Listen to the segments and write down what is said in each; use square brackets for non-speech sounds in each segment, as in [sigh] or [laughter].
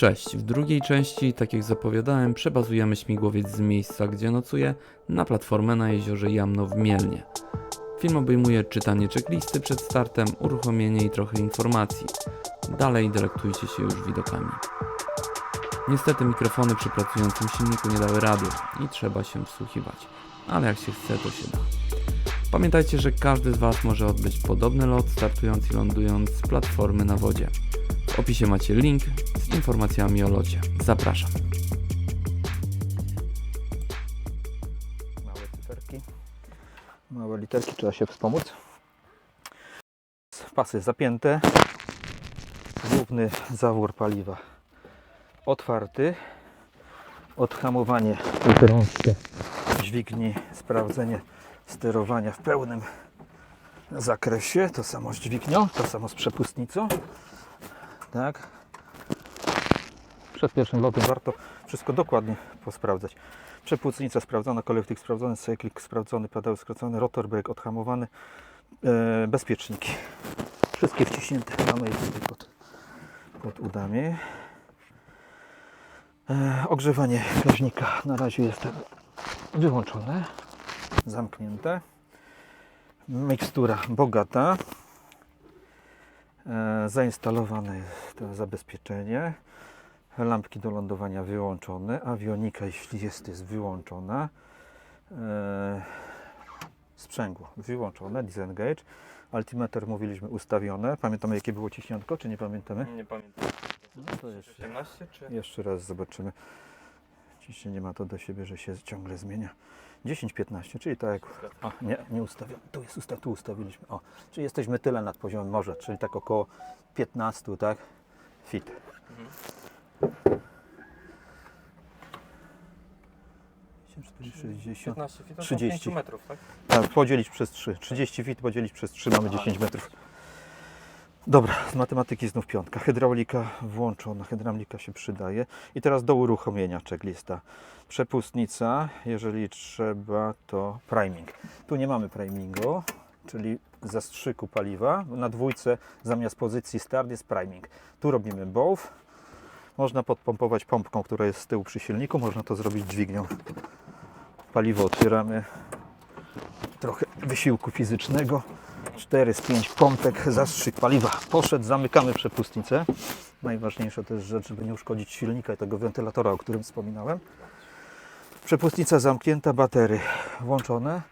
Cześć, w drugiej części, tak jak zapowiadałem, przebazujemy śmigłowiec z miejsca, gdzie nocuje, na platformę na jeziorze Jamno w Mielnie. Film obejmuje czytanie checklisty przed startem, uruchomienie i trochę informacji. Dalej delektujcie się już widokami. Niestety mikrofony przy pracującym silniku nie dały rady i trzeba się wsłuchiwać, ale jak się chce, to się da. Pamiętajcie, że każdy z Was może odbyć podobny lot, startując i lądując z platformy na wodzie. W opisie macie link z informacjami o locie. Zapraszam. Małe cyferki, małe literki, trzeba się wspomóc. Pasy zapięte, główny zawór paliwa otwarty, odhamowanie dźwigni, sprawdzenie sterowania w pełnym zakresie, to samo z dźwignią, to samo z przepustnicą. Tak. Przed pierwszym lotem warto wszystko dokładnie posprawdzać. Przepłucnica sprawdzona, kolektyk sprawdzony, cyklik sprawdzony, pedał skracony, rotor brake odhamowany, e, bezpieczniki. Wszystkie wciśnięte mamy je tutaj pod, pod udami. E, ogrzewanie gaźnika na razie jest wyłączone, zamknięte. Mikstura bogata. E, zainstalowane jest to zabezpieczenie. Lampki do lądowania wyłączone. Awionika, jeśli jest, jest wyłączona. E, sprzęgło wyłączone. Disengage. Altimeter mówiliśmy ustawione. Pamiętamy jakie było ciśniątko, czy nie pamiętamy? Nie pamiętam. No to jeszcze, 18 czy? jeszcze raz zobaczymy. Ciśnienie ma to do siebie, że się ciągle zmienia. 10-15, czyli tak jak a, nie, nie ustawiam. Tu jest usta, tu ustawiliśmy. O, czyli jesteśmy tyle nad poziomem morza, czyli tak około 15, tak? Fit. Mhm. 60. 15 fit, no to 30. 5 metrów, tak? Tak, podzielić przez 3. 30 fit podzielić przez 3 mamy 10 metrów. Dobra, z matematyki znów piątka. Hydraulika włączona, hydraulika się przydaje. I teraz do uruchomienia checklista. Przepustnica, jeżeli trzeba, to priming. Tu nie mamy primingu, czyli zastrzyku paliwa. Na dwójce zamiast pozycji start jest priming. Tu robimy both. Można podpompować pompką, która jest z tyłu przy silniku. Można to zrobić dźwignią. Paliwo otwieramy. Trochę wysiłku fizycznego. 4 z 5 pompek, zastrzyk paliwa. Poszedł, zamykamy przepustnicę. Najważniejsza to jest rzecz, żeby nie uszkodzić silnika i tego wentylatora, o którym wspominałem. Przepustnica zamknięta, batery włączone.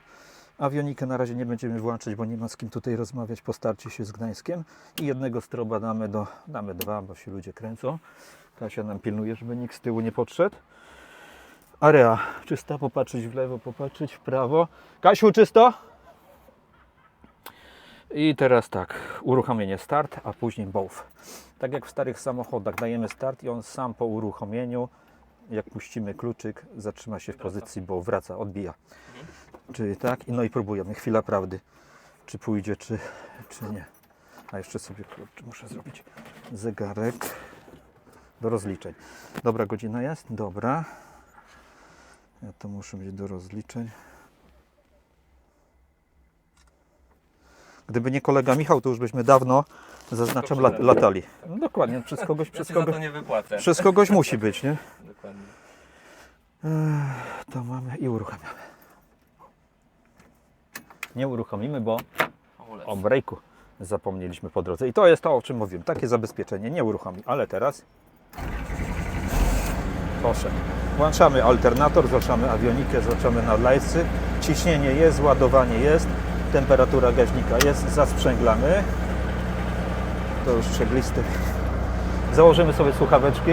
Awionikę na razie nie będziemy włączać, bo nie ma z kim tutaj rozmawiać po starcie się z Gdańskiem. I jednego stroba damy do, damy dwa, bo się ludzie kręcą. Kasia nam pilnuje, żeby nikt z tyłu nie podszedł. Area czysta, popatrzeć w lewo, popatrzeć w prawo. Kasiu, czysto? I teraz tak, uruchomienie start, a później both. Tak jak w starych samochodach, dajemy start i on sam po uruchomieniu, jak puścimy kluczyk, zatrzyma się w pozycji both, wraca, odbija. Czyli tak, i no i próbujemy, chwila prawdy, czy pójdzie, czy, czy nie. A jeszcze sobie kurczę, muszę zrobić zegarek do rozliczeń. Dobra godzina jest? Dobra. Ja to muszę mieć do rozliczeń. Gdyby nie kolega Michał, to już byśmy dawno, zaznaczam, lat, latali. No dokładnie, przez kogoś, przez Ja kogoś, to nie wypłacę. przez kogoś musi być, nie? [laughs] Dokładnie. To mamy i uruchamiamy. Nie uruchomimy, bo o breaku zapomnieliśmy po drodze. I to jest to, o czym mówiłem. Takie zabezpieczenie nie uruchomi. Ale teraz proszę. Włączamy alternator, złączamy awionikę, złączamy nadlajcy. Ciśnienie jest, ładowanie jest, temperatura gaźnika jest, zasprzęglamy. To już checklisty. Założymy sobie słuchaweczki.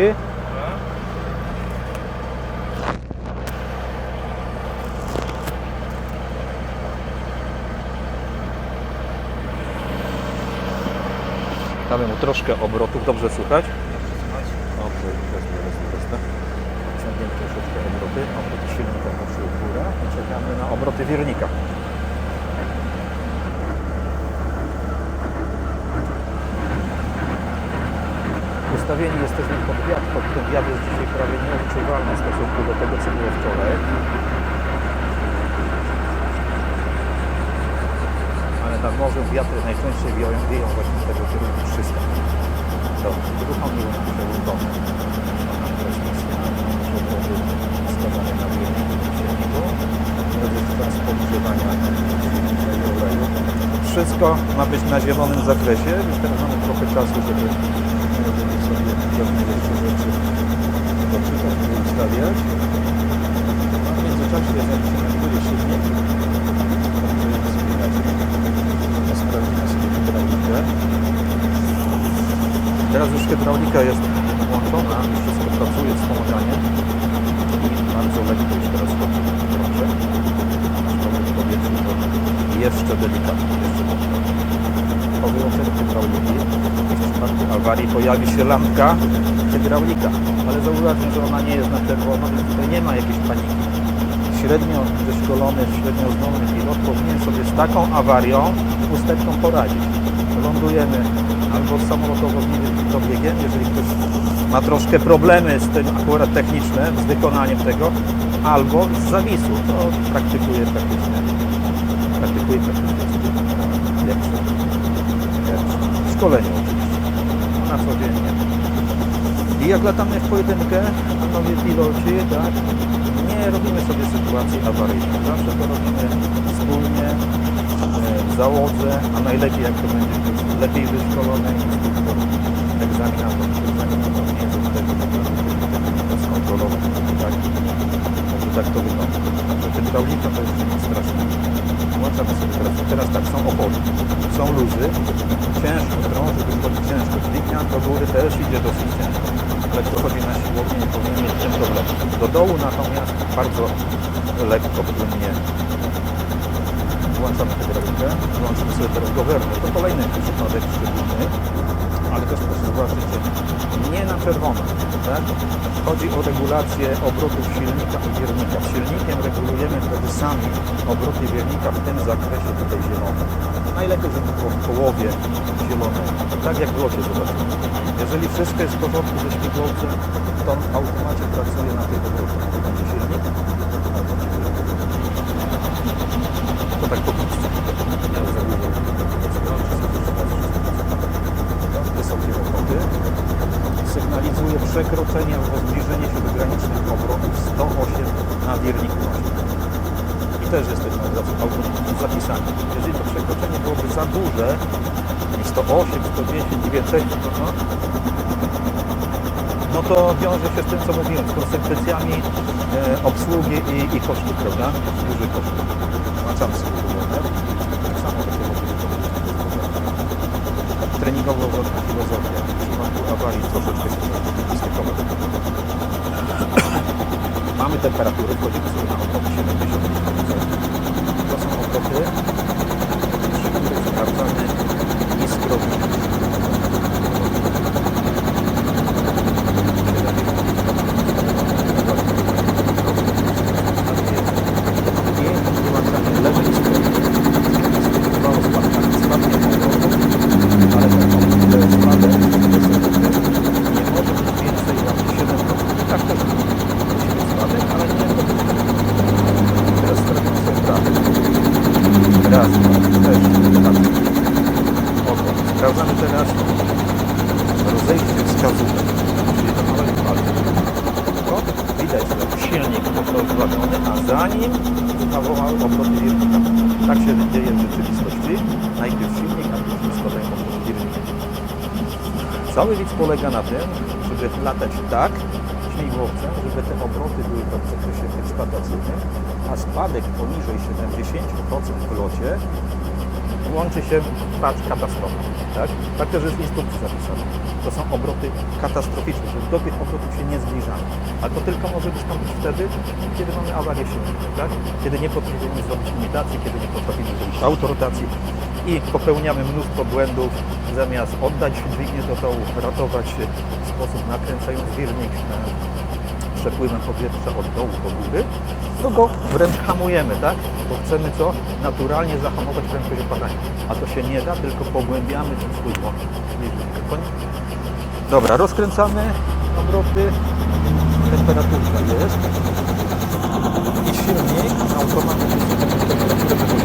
Damy mu troszkę obrotów, dobrze słychać. Ok, wezmę, wezmę, wezmę. Ciągniemy troszeczkę obroty, obroty silnika poszły w górę czekamy na obroty wiernika. Ustawieni jesteśmy pod wiatr, pod ten wiatr jest dzisiaj prawie nieodczuwalny w stosunku do tego, co było wczoraj. Ale nad morzem wiatry najczęściej wieją, wieją właśnie z tego kierunku 300. co? Uruchomił nam się oleju. Wszystko ma być na zielonym zakresie, więc teraz mamy trochę czasu, żeby żeby sobie pewne jeszcze rzeczy w międzyczasie ja zaczynam silnik. Będziemy sobie hydraulikę. Teraz już hydraulika jest włączona, wszystko pracuje, wspomaganie. I bardzo lekko już teraz chodzi jeszcze delikatnie, jeszcze delikatnie. Po wyłączeniu hydrauliki w przypadku awarii pojawi się lampka hydraulika, ale zauważmy, że ona nie jest na czerwono, więc tutaj nie ma jakiejś paniki. Średnio wyszkolony, średnio zdolny pilot powinien sobie z taką awarią usteczką poradzić. Lądujemy albo samolotowo z niewielkim jeżeli ktoś ma troszkę problemy z tym akurat techniczne, z wykonaniem tego, albo z zawisu. To praktykuje praktycznie. Praktykuje praktycznie. Szkoleniu oczywiście. Na co dzień. I jak latamy w pojedynkę, panowie piloci, tak, nie robimy sobie sytuacji awaryjnej. Zawsze to robimy wspólnie, e, w załodze, a najlepiej jak to będzie lepiej wyszkolony instruktor, egzaminator, egzaminator nie jest od tego, żeby skontrolować, tak, może tak to wygląda. Także hydraulika to jest straszne. Włączamy sobie teraz, teraz tak, są opory, są luzy, ciężko drąży, wychodzi ciężko, dźwignia do góry też idzie dosyć ciężko, ale kto chodzi na siłownię nie powinien mieć z tym problemu. Do dołu natomiast bardzo lekko, płynnie włączamy hydraulikę, włączymy sobie teraz governor, to kolejny przypadek szczególny, ale też proszę że nie na czerwono, tak? Chodzi o regulację obrotów silnika i wiernika. Silnikiem regulujemy wtedy sami obroty wiernika w tym zakresie tutaj zielonym. Najlepiej, żeby było w połowie zielonego, tak jak w locie zobaczymy. Jeżeli wszystko jest w porządku ze śmigłowcem, to on w automacie pracuje na. To będzie silnik, to tak po prostu. Wysokie obroty sygnalizuje przekroczenie albo zbliżenie się do granicznych obrotów 108 na wierniku nośnym. Też jesteśmy zapisani. Jeżeli to przekroczenie byłoby za duże, 108, 110, 200, no, no, to wiąże się z tym, co mówiłem, z konsekwencjami e, obsługi i, i kosztów, prawda? Dużych kosztów. Włączamy sobie. Tak samo takie mogę Treningowo-wrotna filozofia. W przypadku awarii troszeczkę się stykować. Mamy temperatury, wchodzimy sobie na obroty 70 Ha ha ha. Złapiony, a za nim zawołał obroty wiernika. Tak się dzieje w rzeczywistości. Najpierw silnik, a później składają obroty wiernika. Cały widz polega na tym, żeby latać tak śmigłowcem, żeby te obroty były w zakresie eksploatacyjnym, a spadek poniżej 70% w locie łączy się katastrofa. Tak? tak też jest w instrukcji zapisane. To są obroty katastroficzne, że do tych obrotów się nie zbliżamy. A to tylko może wystąpić wtedy, kiedy mamy awarię silnika, tak? kiedy nie potrafimy zrobić imitacji, kiedy nie potrafimy zrobić autorotacji i popełniamy mnóstwo błędów, zamiast oddać dźwignię do dołu, ratować się w sposób nakręcając wirnik przepływem powietrza od dołu do góry, to go wręcz hamujemy, tak? Bo chcemy co? Naturalnie zahamować prędkość opadania. A to się nie da, tylko pogłębiamy ten swój. Koniec? Dobra, rozkręcamy obroty, temperaturka jest i silnik automatycznie temperaturę